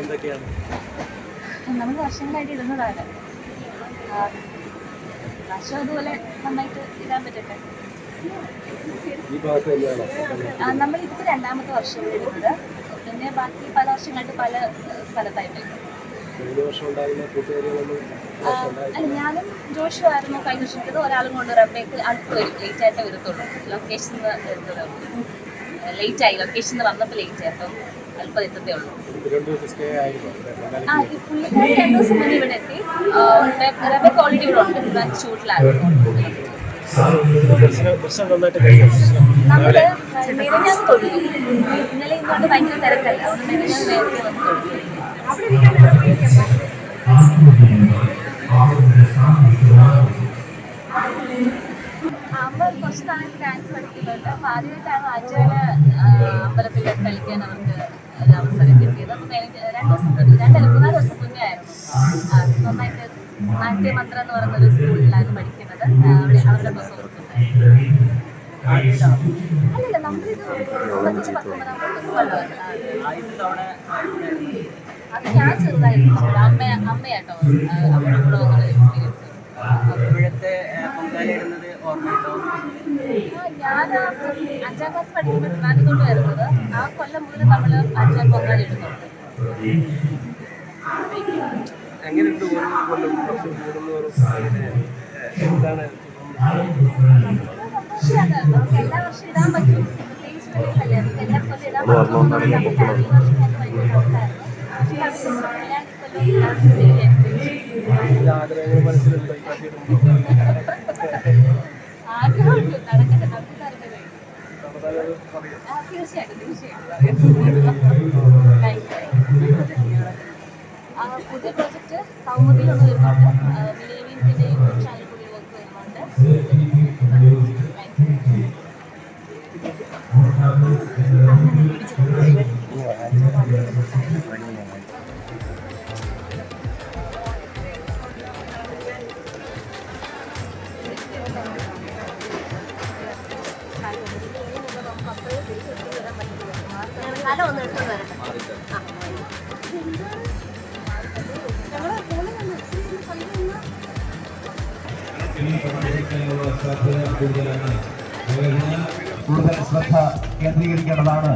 എന്തൊക്കെയാണ്? നമ്മൾ വർഷങ്ങളായിട്ട് ഇടുന്നതാണ് പ്രാവശ്യം അതുപോലെ നന്നായിട്ട് ഇടാൻ പറ്റട്ടെ. നമ്മൾ ഇതിപ്പോൾ രണ്ടാമത്തെ വർഷം ഇടുന്നത് പിന്നെ ബാക്കി പല വർഷങ്ങളായിട്ട് പല സ്ഥലത്തായിട്ട്. വർഷം അല്ല ഞാനും ജോഷു ആയിരുന്നു കഴിഞ്ഞ വർഷം ഇട്ടത് ഒരാളും കൊണ്ട് റബ്ബേക്ക് അടുത്ത് വരും ലേറ്റ് ആയിട്ട് വരത്തുള്ളൂ. ലൊക്കേഷൻ ലേറ്റ് ആയി. ലൊക്കേഷൻ വന്നപ്പോൾ ലേറ്റ് ആയി. അപ്പം അല്പം എത്തത്തേ ഉള്ളൂ. രണ്ട് ദിവസം സ്റ്റേ ഇവിടെ ആ ഈ പുള്ളിക്കാരി രണ്ട് ദിവസം മുന്നേ ഇവിടെ എത്തി. ഓൾറെഡി ഇവിടെ ഉണ്ട്. ഇവിടെ നമ്മൾ ഇന്നലെ ഇന്നുകൊണ്ട് ഭയങ്കര തിരക്കല്ല. അതുകൊണ്ട് മെനഞ്ഞാന്ന് നേരത്തെ വന്ന് തൊഴുതു. അമ്മ കുറച്ച് നാളായിട്ട് ഡാൻസ് പഠിക്കുന്നുണ്ട്. അപ്പൊ ആദ്യമായിട്ടാണ് ആറ്റുകാല അമ്പലത്തിൽ കളിക്കാൻ അവർക്ക് രണ്ട് ദിവസം മുന്നേ രണ്ടല്ല മൂന്നാൽ ദിവസം മുന്നേ ആയിരുന്നു. നന്നായിട്ട് നാട്യമന്ത്രം എന്ന് പറയുന്ന ഒരു സ്കൂളിലാണ് പഠിക്കുന്നത്. അവിടെ അവരുടെ പെർഫോമൻസ് അല്ലല്ല നമ്മളിത് അത് ഞാൻ ചെറുതായിരുന്നു. അമ്മ അമ്മയാട്ടോ. അവിടെ കൂടെ വന്നുള്ള എക്സ്പീരിയൻസ് ഇപ്പോഴത്തെ പൊങ്കാലയിടുന്നത് ഓർമ്മയുണ്ടോ? ഞാൻ അഞ്ചാം ക്ലാസ് പഠിക്കുമ്പോൾ ട്രിവാൻഡ്രത്തോട്ട് വരുന്നത്. ആ കൊല്ലം മുതൽ നമ്മൾ അഞ്ചാം പൊങ്കാലി ഇടുന്നുണ്ട്. എങ്ങനെയുണ്ട് ഓരോ കൊല്ലം വർഷം കൂടുന്നവരും എന്താണ് ആഗ്രഹങ്ങൾ മനസ്സിലുണ്ടോ എല്ലാ വർഷവും ഇടാൻ പറ്റും പ്രത്യേകിച്ച് വെളിയിലല്ലേ നമുക്ക് എല്ലാ കൊല്ലം ഇടാൻ പറ്റും ഈ വർഷം ഞങ്ങൾക്ക് ഭയങ്കര ഡൗട്ടായിരുന്നു പക്ഷേ അത് ഞാൻ ഇക്കൊല്ലം ഇടാൻ വേണ്ടി ഈ ആഗ്രഹങ്ങൾ മനസ്സിലുണ്ട് ഈ പറ്റിയിടുമ്പോൾ ആഗ്രഹമുണ്ട് നടക്കട്ടെ നമുക്ക് നടക്കട്ടെ നടന്നാലത് പറയും ആ, തീർച്ചയായിട്ടും തീർച്ചയായിട്ടും പുതിയ പ്രോജക്റ്റ് കൗമുദിയിലൊന്ന് വരുന്നുണ്ട് മിലേവിയൻസിന്റെ യൂട്യൂബ് ചാനൽ കൂടി വർക്ക് വരുന്നുണ്ട് Thank you. കാലം ഒന്ന് എടുത്തോണ്ട് വരട്ടെ. കൂടുതൽ ശ്രദ്ധ കേന്ദ്രീകരിക്കേണ്ടതാണ്.